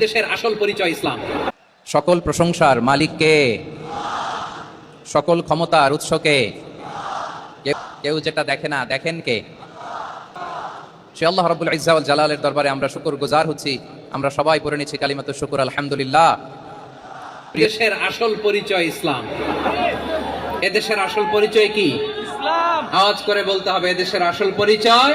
দেশের আসল পরিচয় ইসলাম। সকল প্রশংসার মালিককে সকল ক্ষমতার উৎসকে কেউ- কেউ যেটা দেখে না দেখেন কে? সে আল্লাহ রবুল ইজাউল জালালের দরবারে আমরা শুকর গুজার হচ্ছি। আমরা সবাই পড়ে নিচ্ছি কালিমাত শুকুর আলহামদুলিল্লাহ। দেশের আসল পরিচয় ইসলাম। এদেশের আসল পরিচয় কি? আওয়াজ করে বলতে হবে এদেশের আসল পরিচয়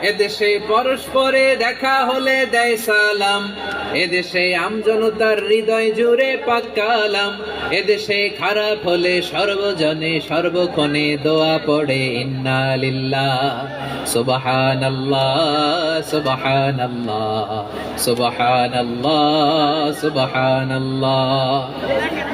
এদেশে পরস্পরে দেখা হলে দেয় সালাম। এদেশে আমজনতার হৃদয় জুড়ে পাক্কালাম এদেশে খারাপ হলে সর্বজনে সর্বক্ষণে দোয়া পড়ে, ইন্না লিল্লাহ। সুবহানাল্লাহ সুবহানাল্লাহ সুবহানাল্লাহ সুবহানাল্লাহ।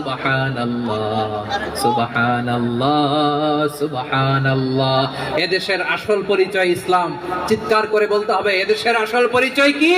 এদেশের আসল পরিচয় ইসলাম। চিৎকার করে বলতে হবে এদেশের আসল পরিচয় কি?